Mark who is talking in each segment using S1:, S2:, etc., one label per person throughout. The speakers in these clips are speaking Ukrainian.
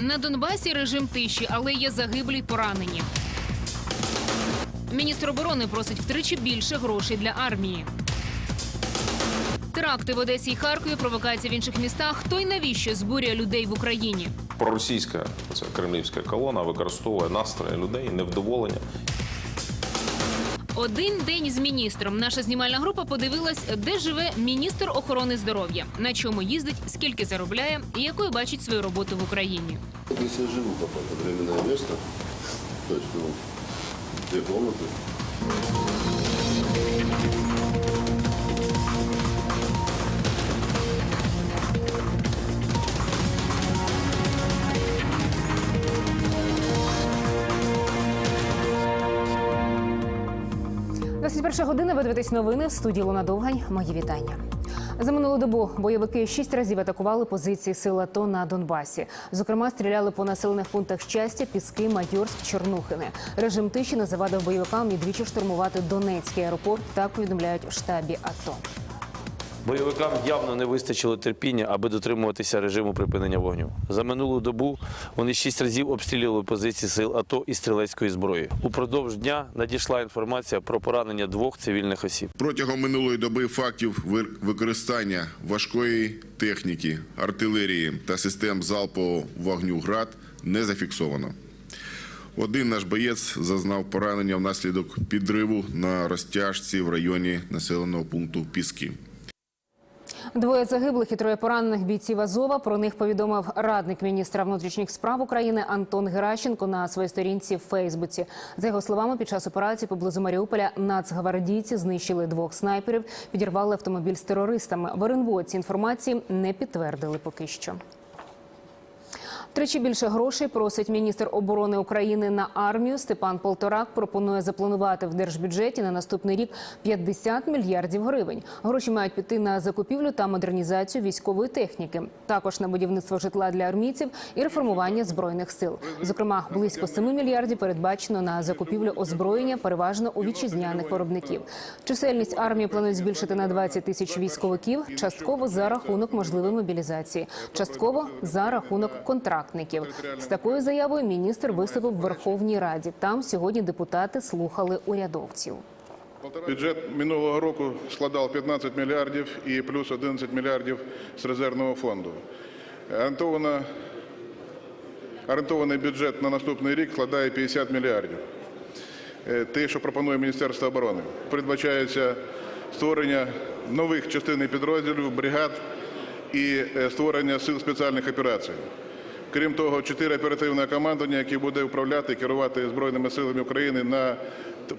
S1: На Донбасі режим тиші, але є загиблі поранені. Міністр оборони просить втричі більше грошей для армії. Теракти в Одесі і Харкові, провокації в інших містах. Хто й навіщо збурює людей в Україні?
S2: Проросійська це кремлівська колона використовує настрої людей, невдоволення.
S1: Один день з міністром. Наша знімальна група подивилась, де живе міністр охорони здоров'я, на чому їздить, скільки заробляє і якою бачить свою роботу в Україні.
S3: Здесь я живу пока, временне временное точно дві есть,
S4: 21 година. Ви дивитесь новини в студії Луна Довгань. Мої вітання. За минулу добу бойовики шість разів атакували позиції сил АТО на Донбасі. Зокрема, стріляли по населених пунктах щастя, Піски, Майорськ, Чорнухини. Режим тиші не завадив бойовикам і двічі штурмувати Донецький аеропорт. Так повідомляють в штабі АТО.
S5: Бойовикам явно не вистачило терпіння, аби дотримуватися режиму припинення вогню. За минулу добу вони шість разів обстрілювали позиції сил АТО і стрілецької зброї. Упродовж дня надійшла інформація про поранення двох цивільних осіб.
S6: Протягом минулої доби фактів використання важкої техніки, артилерії та систем залпового вогню ГРАД не зафіксовано. Один наш боєць зазнав поранення внаслідок підриву на розтяжці в районі населеного пункту Піски.
S4: Двоє загиблих і троє поранених бійців Азова. Про них повідомив радник міністра внутрішніх справ України Антон Геращенко на своїй сторінці в Фейсбуці. За його словами, під час операції поблизу Маріуполя нацгвардійці знищили двох снайперів, підірвали автомобіль з терористами. В РНБО інформації не підтвердили поки що. Тричі більше грошей просить міністр оборони України на армію. Степан Полторак пропонує запланувати в держбюджеті на наступний рік 50 мільярдів гривень. Гроші мають піти на закупівлю та модернізацію військової техніки, також на будівництво житла для армійців і реформування збройних сил. Зокрема, близько 7 мільярдів передбачено на закупівлю озброєння, переважно у вітчизняних виробників. Чисельність армії планують збільшити на 20 тисяч військовиків, частково за рахунок можливої мобілізації, частково за рахунок контрактників. З такою заявою міністр виступив в Верховній Раді. Там сьогодні депутати слухали урядовців.
S7: Бюджет минулого року складав 15 мільярдів і плюс 11 мільярдів з резервного фонду. Орієнтовано, орієнтований бюджет на наступний рік складає 50 мільярдів. Е, Те, що пропонує Міністерство оборони, передбачається створення нових частин і підрозділів, бригад і е, створення сил спеціальних операцій. Крім того, чотири оперативне командування, яке буде управляти і керувати Збройними силами України на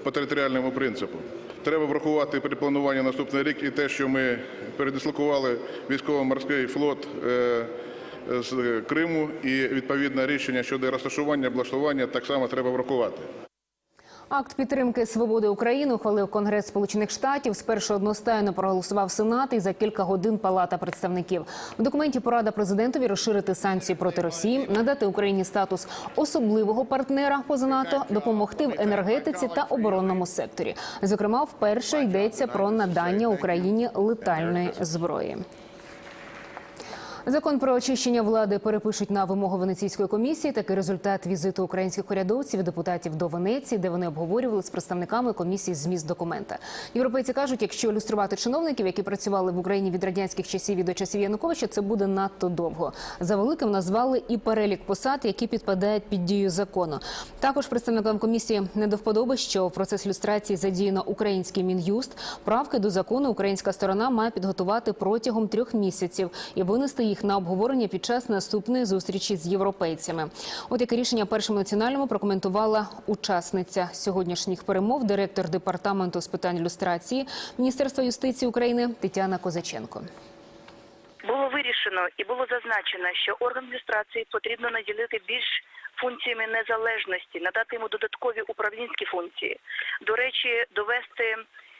S7: по територіальному принципу. Треба врахувати при плануванні наступний рік і те, що ми передислокували військово-морський флот е, з Криму, і відповідне рішення щодо розташування, облаштування так само треба врахувати.
S4: Акт підтримки свободи України ухвалив Конгрес Сполучених Штатів. Спершу одностайно проголосував Сенат і за кілька годин Палата представників. В документі порада президентові розширити санкції проти Росії, надати Україні статус особливого партнера поза НАТО, допомогти в енергетиці та оборонному секторі. Зокрема, вперше йдеться про надання Україні летальної зброї. Закон про очищення влади перепишуть на вимогу Венеційської комісії. Такий результат візиту українських урядовців і депутатів до Венеції, де вони обговорювали з представниками комісії зміст документа. Європейці кажуть, якщо люструвати чиновників, які працювали в Україні від радянських часів і до часів Януковича, це буде надто довго. За великим назвали і перелік посад, які підпадають під дію закону. Також представникам комісії не до вподоби, що в процес люстрації задіяно український мін'юст. Правки до закону українська сторона має підготувати протягом трьох місяців і винести їх на обговорення під час наступної зустрічі з європейцями. От яке рішення першому національному прокоментувала учасниця сьогоднішніх перемов, директор департаменту з питань люстрації Міністерства юстиції України Тетяна Козаченко.
S8: Було вирішено і було зазначено, що орган люстрації потрібно наділити більш функціями незалежності, надати йому додаткові управлінські функції. До речі, довести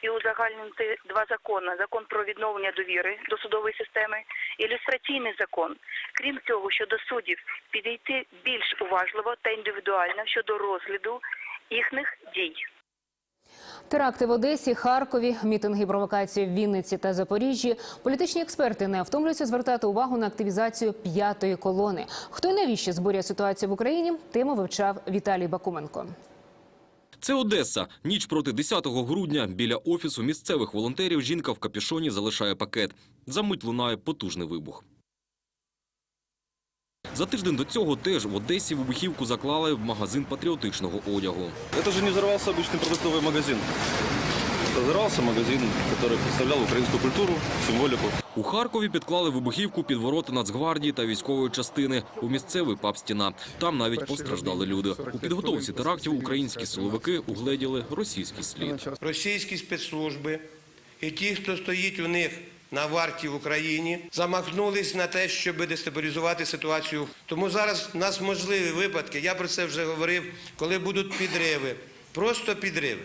S8: і узагальнити два закони: закон про відновлення довіри до судової системи, ілюстраційний закон. Крім цього, щодо суддів підійти більш уважливо та індивідуально щодо розгляду їхніх дій.
S4: Теракти в Одесі, Харкові, мітинги, провокації в Вінниці та Запоріжжі. Політичні експерти не втомлюються звертати увагу на активізацію п'ятої колони. Хто і навіщо збурює ситуацію в Україні? Тему вивчав Віталій Бакуменко.
S9: Це Одеса. Ніч проти 10 грудня. Біля офісу місцевих волонтерів жінка в капюшоні залишає пакет. Замить лунає потужний вибух. За тиждень до цього теж в Одесі вибухівку заклали в магазин патріотичного одягу.
S10: Это же не взорвался обычный продуктовый магазин. Это магазин, который представлял украинскую культуру, символику.
S9: У Харкові підклали вибухівку під ворота Нацгвардії та військової частини у місцевий паб «Стіна». Там навіть постраждали люди. У підготовці терактів українські силовики угледіли російський слід.
S11: російські спецслужби і ті, хто стоїть у них на варті в Україні, замахнулись на те, щоб дестабілізувати ситуацію. Тому зараз у нас можливі випадки, я про це вже говорив, коли будуть підриви, просто підриви,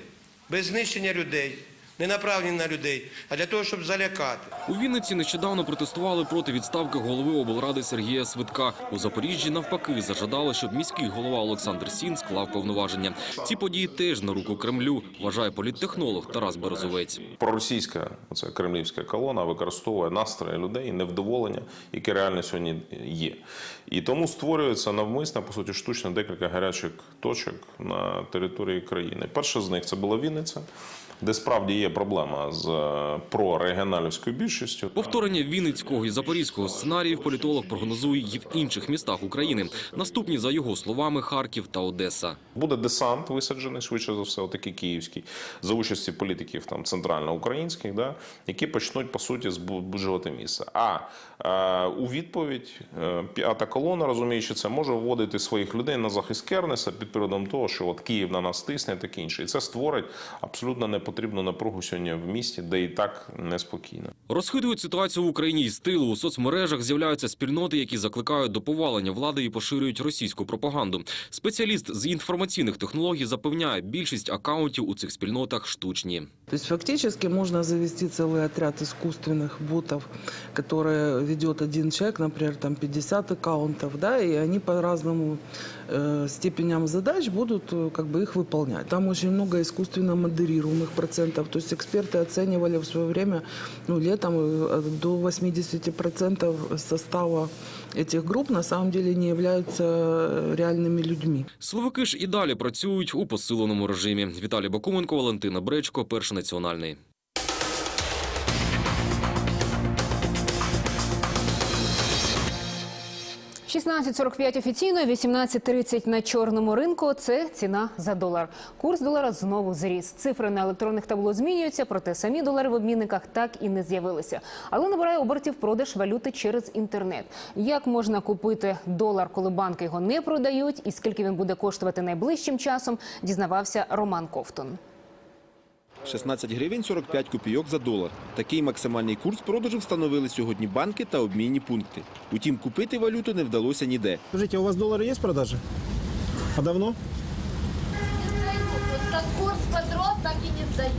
S11: без знищення людей, не направлені на людей, а для того, щоб залякати.
S9: У Вінниці нещодавно протестували проти відставки голови облради Сергія Свитка. У Запоріжжі навпаки зажадали, щоб міський голова Олександр Сін склав повноваження. Ці події теж на руку Кремлю, вважає політтехнолог Тарас Березовець.
S2: Проросійська оця кремлівська колона використовує настрої людей, невдоволення, яке реально сьогодні є. І тому створюється навмисно, по суті, штучно декілька гарячих точок на території країни. Перша з них це була Вінниця, де справді є проблема з е, прорегіоналівською більшістю.
S9: Повторення Вінницького і Запорізького сценаріїв політолог прогнозує і в інших містах України. Наступні, за його словами, Харків та Одеса.
S2: Буде десант висаджений, швидше за все, отакий київський, за участі політиків там центральноукраїнських, да, які почнуть по суті збуджувати місце. А е, у відповідь е, п'ята колона, розуміючи це, може вводити своїх людей на захист Кернеса під приводом того, що от Київ на нас тисне, таке інше. І це створить абсолютно непотрібну напругу сьогодні в місті, де і так неспокійно.
S9: Розхитують ситуацію в Україні із тилу. У соцмережах з'являються спільноти, які закликають до повалення влади і поширюють російську пропаганду. Спеціаліст з інформаційних технологій запевняє, більшість акаунтів у цих спільнотах штучні.
S12: То есть фактически можно завести целый отряд искусственных ботов, которые ведет один человек, например, там 50 аккаунтов, да, и они по разному э, степеням задач будут э, как бы их выполнять. Там очень много искусственно модерируемых процентов. То есть эксперты оценивали в свое время, ну, летом э, до 80% состава этих групп на самом деле не являются э, реальными людьми.
S9: Силовики ж і далі працюють у посиленому режимі. Віталій Бакуменко, Валентина Бречко, перший національний. –
S4: 16.45 офіційно, 18.30 на чорному ринку. Це ціна за долар. Курс долара знову зріс. Цифри на електронних табло змінюються, проте самі долари в обмінниках так і не з'явилися. Але набирає обертів продаж валюти через інтернет. Як можна купити долар, коли банки його не продають, і скільки він буде коштувати найближчим часом, дізнавався Роман Ковтун.
S13: 16 гривень 45 копійок за долар. Такий максимальний курс продажу встановили сьогодні банки та обмінні пункти. Утім, купити валюту не вдалося ніде.
S14: Скажите, а у вас доллары есть в продаже? А давно?
S15: Как курс подрос, так и не сдаю.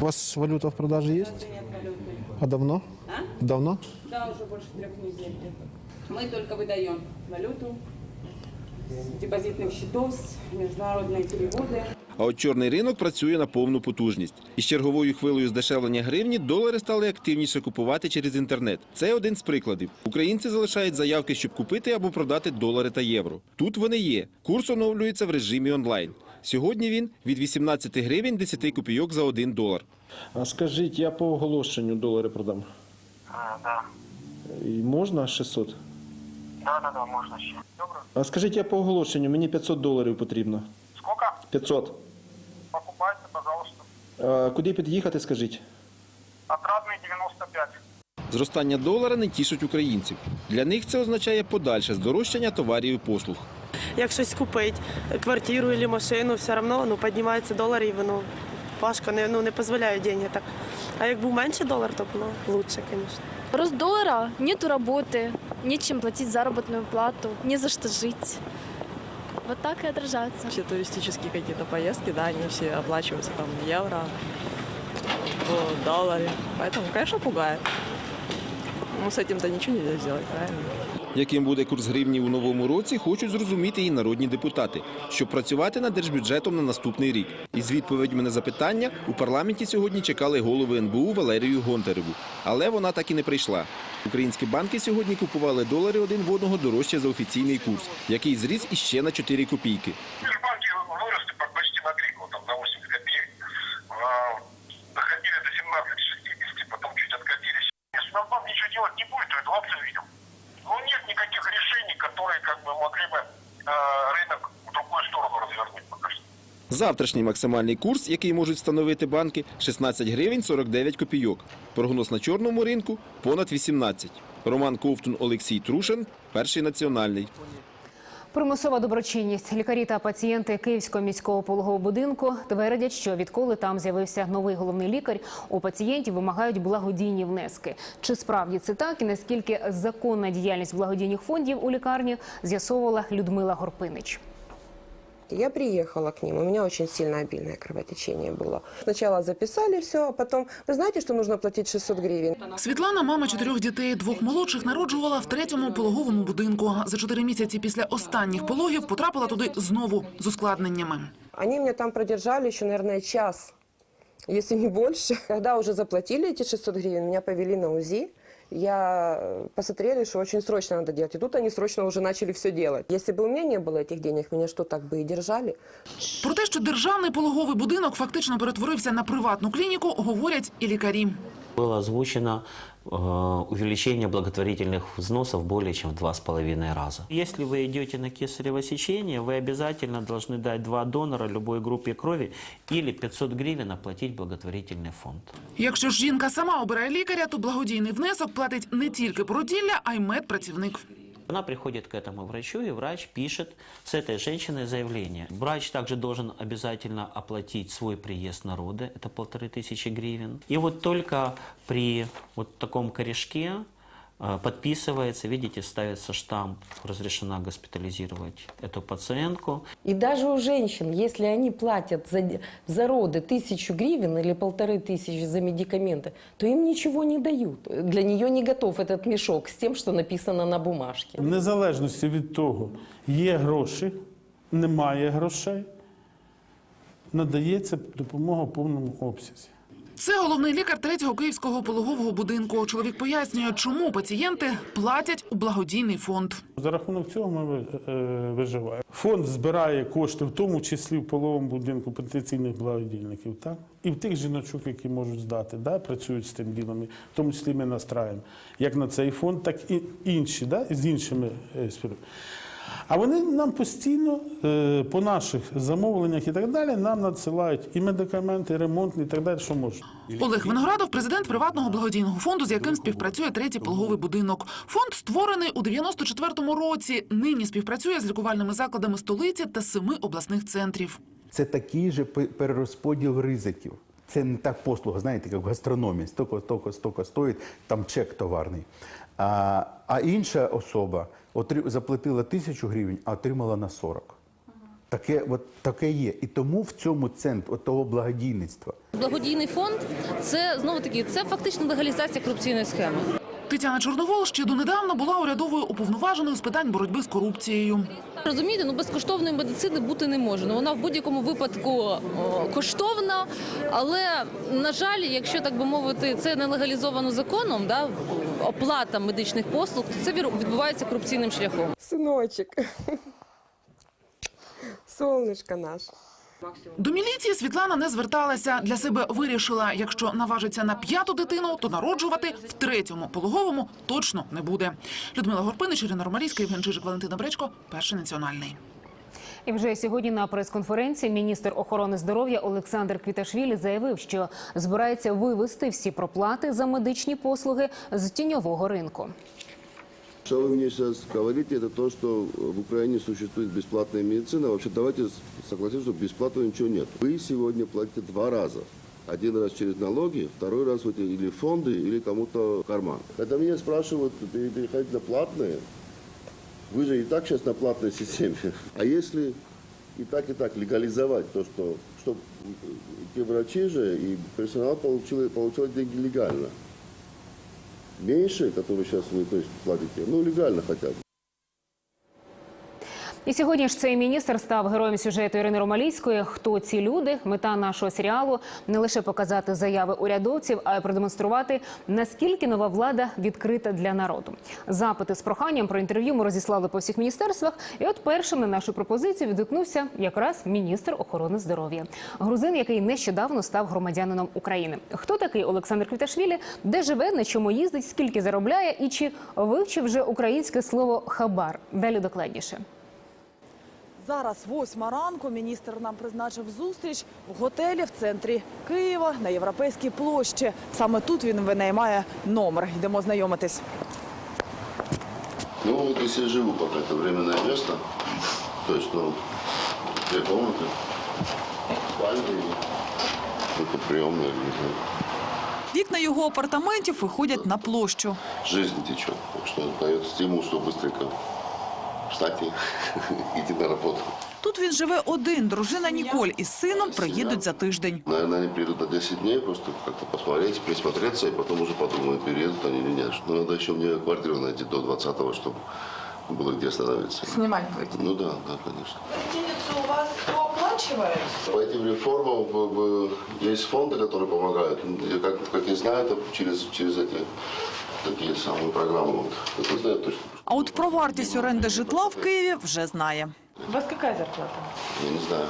S14: У вас валюта в продаже есть? А давно? Давно?
S16: Да, уже больше трех недель где-то. Мы только выдаем валюту с депозитных счетов, с международные переводы.
S13: А от чорний ринок працює на повну потужність. Із черговою хвилею здешевлення гривні долари стали активніше купувати через інтернет. Це один з прикладів. Українці залишають заявки, щоб купити або продати долари та євро. Тут вони є. Курс оновлюється в режимі онлайн. Сьогодні він від 18 гривень 10 копійок за 1 долар.
S14: А скажіть, я по оголошенню долари продам.
S17: А, да.
S14: І можна 600?
S17: Да, да, да, можно ще. Добре.
S14: А скажіть, я по оголошенню, мені 500 доларів потрібно.
S17: Сколько?
S14: 500.
S17: Покупайте, пожалуйста.
S14: Куди під'їхати, скажіть?
S17: Отрадный 95.
S13: Зростання долара не тішить українців. Для них це означає подальше здорожчання товарів і послуг.
S18: Як щось купити, квартиру або машину, все одно ну, піднімається долар і воно важко, не, ну, не дозволяють деньги так. А як був менше долар, то було лучше, звісно.
S15: Рост доллара, нету работы, нечем платить заработную плату, не за что жить. Вот так и отражается.
S16: Все туристические какие-то поездки, да, они все оплачиваются там в евро, в долларе. Поэтому, конечно, пугает. Ну, с этим-то ничего нельзя сделать, правильно?
S13: Яким буде курс гривні у новому році, хочуть зрозуміти і народні депутати, щоб працювати над держбюджетом на наступний рік. Із відповідьми на запитання у парламенті сьогодні чекали голови НБУ Валерію Гонтареву. Але вона так і не прийшла. Українські банки сьогодні купували долари один в одного дорожче за офіційний курс, який зріс іще на 4 копійки.
S17: Банки выросли по- почти на гривну, там, на 80 копеек. А, Доходили до 17,60, потом чуть откатились. Если Нацбанк ничего делать не будет, то инфляцию видим. Ну, нет никаких решений, которые как бы могли бы э,
S13: Завтрашній максимальний курс, який можуть встановити банки, 16 гривень 49 копійок. Прогноз на чорному ринку – понад 18. Роман Ковтун, Олексій Трушин, Перший національний.
S4: Примусова доброчинність. Лікарі та пацієнти Київського міського пологового будинку твердять, що відколи там з'явився новий головний лікар, у пацієнтів вимагають благодійні внески. Чи справді це так і наскільки законна діяльність благодійних фондів у лікарні з'ясовувала Людмила Горпинич
S19: Я приехала к ним, у меня очень сильно обильное кровотечение было. Сначала записали все, а потом, вы знаете, что нужно платить 600 гривен?
S20: Світлана, мама чотирьох дітей, двох молодших, народжувала в третьому пологовому будинку. За чотири місяці після останніх пологів потрапила туди знову з ускладненнями.
S19: Они меня там продержали еще, наверное, час, если не больше. Когда уже заплатили эти 600 гривен, меня повели на УЗИ. Я э, посмотрели, что очень срочно надо делать. И тут они срочно уже начали все делать. Если бы у меня не было этих денег, меня что, так бы и держали?
S20: Про те, що державний пологовий будинок фактично перетворився на приватну клініку, говорять і лікарі.
S21: Было озвучено э, увеличение благотворительных взносов более чем в два с половиной раза. Если вы идете на кесарево сечение, вы обязательно должны дать два донора любой группе крови или 500 гривен оплатить благотворительный фонд.
S20: Якщо ж жінка сама обирає лікаря, то благодійний внесок платить не тільки породілля, а й медпрацівник.
S21: Она приходит к этому врачу, и врач пишет с этой женщиной заявление. Врач также должен обязательно оплатить свой приезд на роды, это полторы тысячи гривен. И вот только при вот таком корешке подписывается, видите, ставится штамп, разрешена госпитализировать эту пациентку.
S22: И даже у женщин, если они платят за, за роды тысячу гривен или полторы тысячи за медикаменты, то им ничего не дают. Для нее не готов этот мешок с тем, что написано на бумажке.
S23: В незалежності від того, є гроші, немає грошей, надається допомога в повному обсязі.
S20: Це головний лікар третього київського пологового будинку. Чоловік пояснює, чому пацієнти платять у благодійний фонд.
S23: За рахунок цього ми е, виживаємо. Фонд збирає кошти, в тому числі в половому будинку потенційних благодійників, так? і в тих жіночок, які можуть здати, да? працюють з тим ділом. В тому числі ми настраємо як на цей фонд, так і інші, да? з іншими е, спів. А вони нам постійно е, по наших замовленнях і так далі нам надсилають і медикаменти, і ремонт, і так далі, що можна.
S20: Олег Виноградов, президент приватного благодійного фонду, з яким співпрацює третій пологовий будинок. Фонд створений у 94-му році. Нині співпрацює з лікувальними закладами столиці та семи обласних центрів.
S24: Це такий же пе- перерозподіл ризиків. Це не так послуга, знаєте, як в гастрономії. Столько, столько, столько стоїть, там чек товарний. А, а інша особа отри- заплатила тисячу гривень, а отримала на 40. Таке, от, таке є. І тому в цьому центрі от того благодійництва
S25: Благодійний фонд це знову таки це фактично легалізація корупційної схеми.
S20: Тетяна Чорновол ще донедавна була урядовою уповноваженою з питань боротьби з корупцією.
S25: Розумієте, ну безкоштовної медицини бути не може. Ну вона в будь-якому випадку коштовна, але на жаль, якщо так би мовити, це не легалізовано законом, да оплата медичних послуг, то це вір- відбувається корупційним шляхом.
S19: Сыночек, солнышко наше.
S20: До міліції Світлана не зверталася. Для себе вирішила, якщо наважиться на п'яту дитину, то народжувати в третьому пологовому точно не буде. Людмила Горпинич, Ірина Ромалійська, Євген Чижик, Валентина Бречко, перший національний.
S4: І вже сьогодні на прес-конференції міністр охорони здоров'я Олександр Квіташвілі заявив, що збирається вивести всі проплати за медичні послуги з тіньового ринку.
S3: Что вы мне сейчас говорите, это то, что в Украине существует бесплатная медицина. Вообще давайте согласимся, что бесплатного ничего нет. Вы сегодня платите два раза. Один раз через налоги, второй раз вот или фонды, или кому-то карман. Когда меня спрашивают, пере- переходить на платные, вы же и так сейчас на платной системе. А если и так, и так легализовать то, что, что те врачи же и персонал получили, получали деньги легально. меньше, которые сейчас вы то есть, платите, ну, легально хотя бы.
S4: І сьогодні ж цей міністр став героєм сюжету Ірини Ромалійської. Хто ці люди? Мета нашого серіалу не лише показати заяви урядовців, а й продемонструвати наскільки нова влада відкрита для народу. Запити з проханням про інтерв'ю ми розіслали по всіх міністерствах. І от першим на нашу пропозицію відгукнувся якраз міністр охорони здоров'я, грузин, який нещодавно став громадянином України. Хто такий Олександр Квіташвілі? Де живе, на чому їздить, скільки заробляє, і чи вивчив вже українське слово хабар? Далі докладніше.
S26: Зараз восьма ранку. Міністр нам призначив зустріч в готелі в центрі Києва на європейській площі. Саме тут він винаймає номер. Йдемо знайомитись.
S3: Ну, вот если я живу пока, это временное место. То есть, ну, две комнаты, спальня и это приемная, не знаю.
S26: Вікна його апартаментів виходять на площу.
S3: Жизнь течет, так что дает стимул, что быстренько встать и идти на работу.
S26: Тут він живе один. Дружина Ніколь із сином приїдуть за тиждень.
S3: Наверное, они приедут на 10 дней, просто как-то посмотреть, присмотреться, и потом уже подумают, переедут они или нет. Но надо еще мне квартиру найти до 20-го, чтобы было где остановиться.
S26: Снимать будете?
S3: Ну да, да, конечно.
S26: Гостиницю у вас хто оплачує?
S3: По этим реформам в- в- есть фонды, которые помогают. И как, как я знаю, это через, через эти такие самые программы. Вот. Это знаю точно.
S26: А от про вартість оренди житла в Києві вже знає. У вас яка зарплата?
S3: Я не знаю,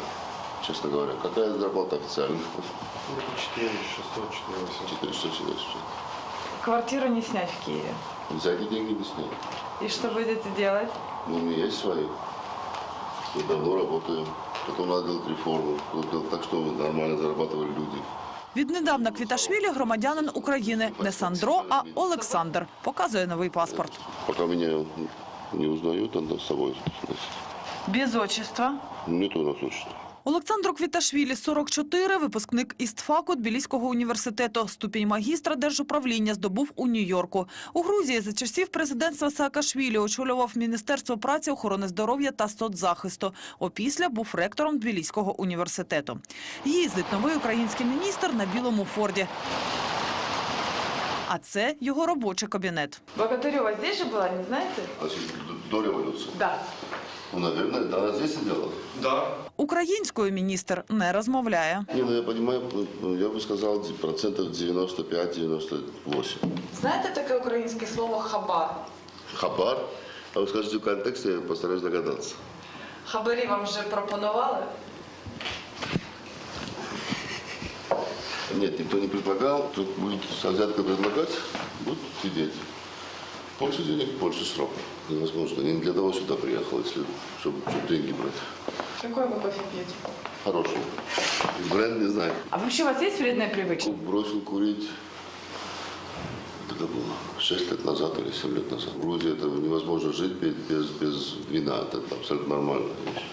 S3: честно говоря. Какая зарплата официально?
S27: 4 600, 4 800.
S3: 400 400.
S26: Квартиру не снять в Киеве.
S3: За эти деньги не снять.
S26: И что будете делать?
S3: Ну, у меня есть свои. Мы давно работаем. Потом надо делать реформу. Надо делать так, чтобы нормально зарабатывали люди.
S26: Віднедавна Квіташвілі громадянин України. Не Сандро, а Олександр. Показує новий паспорт.
S3: Поки мене не узнают, то з собою.
S26: Без отчества.
S3: Нет у нас отчества.
S26: Олександру Квіташвілі, 44, випускник істфаку Тбіліського університету. Ступінь магістра держуправління здобув у Нью-Йорку. У Грузії за часів президентства Саакашвілі очолював Міністерство праці, охорони здоров'я та соцзахисту. Опісля був ректором Тбіліського університету. Їздить новий український міністр на білому форді. А це його робочий кабінет.
S28: Богатырева здесь же была, не знаете?
S3: Значит, до революции.
S28: Да.
S3: Ну, наверное, да, она здесь сидела.
S28: Да.
S26: Українською міністр не розмовляє.
S3: Не, ну я понимаю, ну, я бы сказал, процентов 95-98.
S28: Знаєте таке українське слово хабар?
S3: Хабар. А вы скажете в контексте, я постараюсь догадаться.
S28: Хабарі вам вже пропонували?
S3: Нет, никто не предлагал. Тут будет с взяткой предлагать, будут сидеть. Больше денег, больше срока. Невозможно. Я не для того сюда приехал, если, чтобы, чтобы деньги брать.
S28: Какой вы кофе пьете?
S3: Хороший. Бренд не знаю.
S28: А вообще у вас есть вредная привычка?
S3: Бросил курить. Это было 6 лет назад или 7 лет назад. В Грузии это невозможно жить без, без, вина. Это абсолютно нормальная вещь.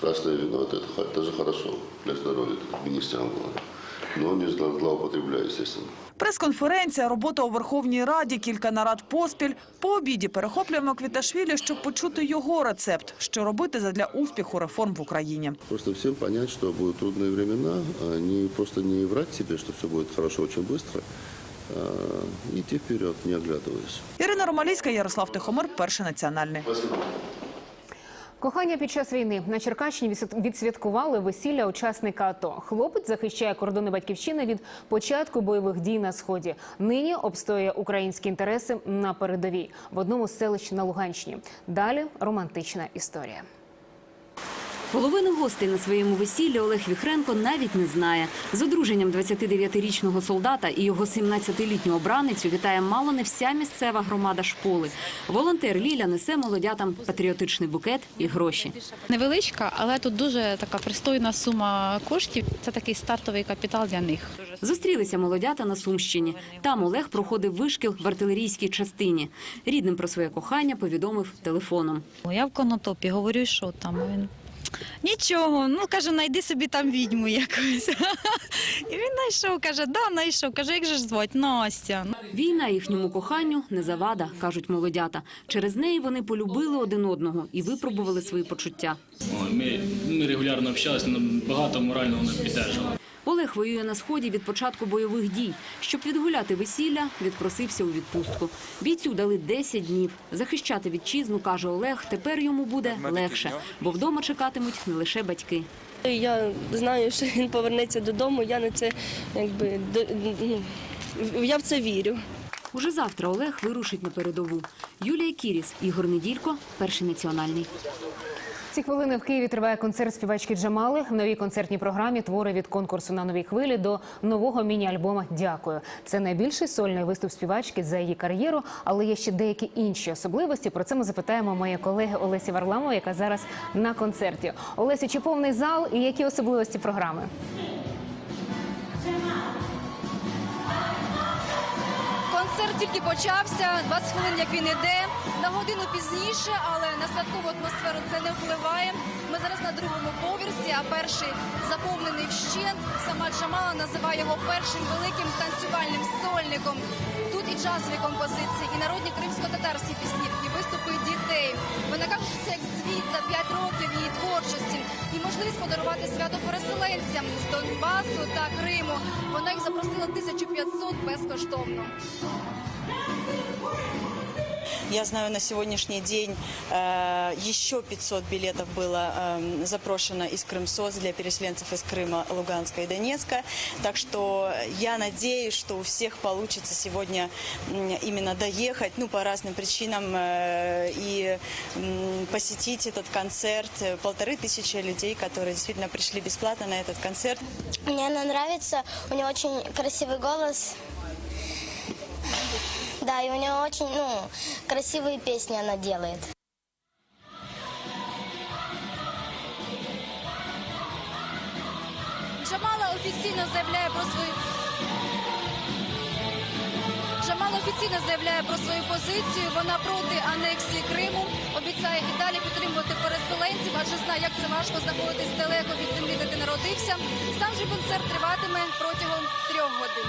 S3: Красное вино это, это, это же хорошо для здоровья, это министрам говорят. Но не зло- злоупотребляю, естественно.
S26: Прес-конференція, робота у Верховній Раді, кілька нарад поспіль. По обіді перехоплюємо Квіташвілі, щоб почути його рецепт, що робити задля успіху реформ в Україні.
S3: Просто всем понять, что будут трудные времена, а не просто не врать себе, что все будет хорошо очень быстро, а идти вперед, не оглядываясь.
S26: Ірина Ромалійська, Ярослав Тихомир, Перший національний.
S4: Кохання під час війни на Черкащині відсвяткували весілля учасника АТО. Хлопець захищає кордони батьківщини від початку бойових дій на сході. Нині обстоює українські інтереси на передовій в одному з селищ на Луганщині. Далі романтична історія.
S29: Половину гостей на своєму весіллі Олег Віхренко навіть не знає. З одруженням 29-річного солдата і його 17-літню обраницю вітає мало не вся місцева громада шполи. Волонтер Ліля несе молодятам патріотичний букет і гроші.
S30: Невеличка, але тут дуже така пристойна сума коштів. Це такий стартовий капітал для них.
S29: Зустрілися молодята на Сумщині. Там Олег проходив вишкіл в артилерійській частині. Рідним про своє кохання повідомив телефоном.
S30: Я в конотопі говорю, що там А Нічого, ну каже, знайди собі там відьму якусь. І він знайшов, каже, да, знайшов. Каже, як же ж звать? Настя.
S29: Війна їхньому коханню не завада, кажуть молодята. Через неї вони полюбили один одного і випробували свої почуття.
S31: Ми, ми регулярно общалися, нам багато морального не підтримувала.
S29: Олег воює на сході від початку бойових дій. Щоб відгуляти весілля, відпросився у відпустку. Бійцю дали 10 днів. Захищати вітчизну, каже Олег, тепер йому буде легше, бо вдома чекатимуть не лише батьки.
S32: Я знаю, що він повернеться додому. Я на це якби до- ну, я в це вірю.
S29: Уже завтра Олег вирушить на передову. Юлія Кіріс, Ігор Неділько, перший національний.
S4: Ці хвилини в Києві триває концерт співачки Джамали в новій концертній програмі твори від конкурсу на новій хвилі до нового міні-альбома Дякую. Це найбільший сольний виступ співачки за її кар'єру, але є ще деякі інші особливості. Про це ми запитаємо моєї колеги Олесі Варламо, яка зараз на концерті. Олесі, чи повний зал і які особливості програми?
S33: Концерт тільки почався, 20 хвилин, як він іде. На годину пізніше, але на святкову атмосферу це не впливає. Ми зараз на другому поверсі, а перший заповнений вщент. Сама Джамала називає його першим великим танцювальним сольником. І джазові композиції, і народні кримсько-татарські пісні, і виступи дітей. Вона каже, що це як звіт за 5 років її творчості і можливість подарувати свято переселенцям з Донбасу та Криму. Вона їх запросила 1500 безкоштовно.
S34: Я знаю, на сегодняшний день э, еще 500 билетов было э, запрошено из Крымсоц для переселенцев из Крыма, Луганска и Донецка. Так что я надеюсь, что у всех получится сегодня именно доехать, ну, по разным причинам, э, и м, посетить этот концерт. Полторы тысячи людей, которые действительно пришли бесплатно на этот концерт.
S35: Мне она нравится, у нее очень красивый голос. Да, и у нее очень, ну, красивые песни она делает.
S33: Джамала офіційно заявляє про свою Джамала офіційно заявляє про свою позицію. Вона проти анексії Криму. Обіцяє і далі підтримувати переселенців, адже знає, як це важко знаходитись далеко від землі, де ти народився. Сам же концерт триватиме протягом трьох годин.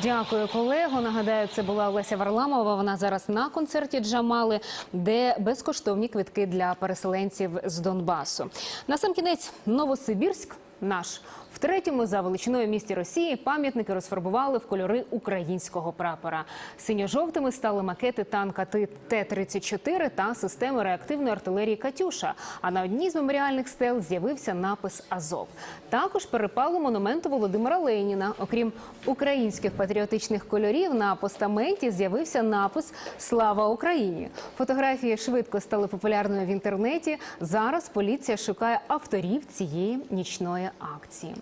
S4: Дякую, колего. Нагадаю, це була Олеся Варламова. Вона зараз на концерті Джамали, де безкоштовні квитки для переселенців з Донбасу. На сам кінець Новосибірськ наш. Третьому за величиною місті Росії пам'ятники розфарбували в кольори українського прапора. Синьо-жовтими стали макети танка Т-34 та системи реактивної артилерії Катюша. А на одній з меморіальних стел з'явився напис Азов. Також перепало монументу Володимира Леніна. Окрім українських патріотичних кольорів, на постаменті з'явився напис Слава Україні. Фотографії швидко стали популярною в інтернеті. Зараз поліція шукає авторів цієї нічної акції.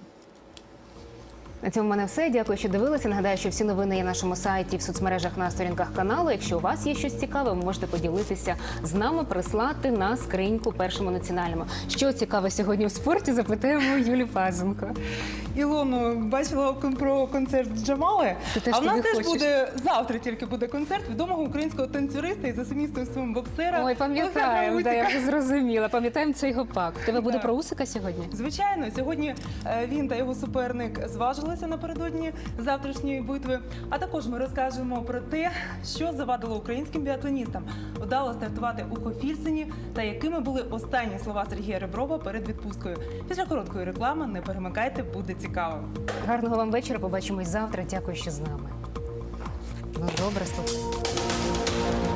S4: На цьому в мене все. Дякую, що дивилися. Нагадаю, що всі новини є на нашому сайті в соцмережах на сторінках каналу. Якщо у вас є щось цікаве, ви можете поділитися з нами, прислати на скриньку першому національному. Що цікаве сьогодні в спорті? Запитаємо Юлі Пазенко.
S36: Ілону, бачила про концерт Джамали.
S4: Ти
S36: а в нас теж
S4: хочеш?
S36: буде завтра тільки буде концерт відомого українського танцюриста і за сумісництвом боксера.
S4: Ой, пам'ятаємо, да, я вже зрозуміла. Пам'ятаємо цей гопак. Тебе буде
S36: Да.
S4: про Усика сьогодні?
S36: Звичайно, сьогодні е, він та його суперник зважилися напередодні завтрашньої битви. А також ми розкажемо про те, що завадило українським біатлоністам вдало стартувати у Хофільсені та якими були останні слова Сергія Реброва перед відпусткою. Після короткої реклами не перемикайте, буде цікаво.
S4: Гарного вам вечора. Побачимось завтра. Дякую, що з нами. Ну добре, слухай.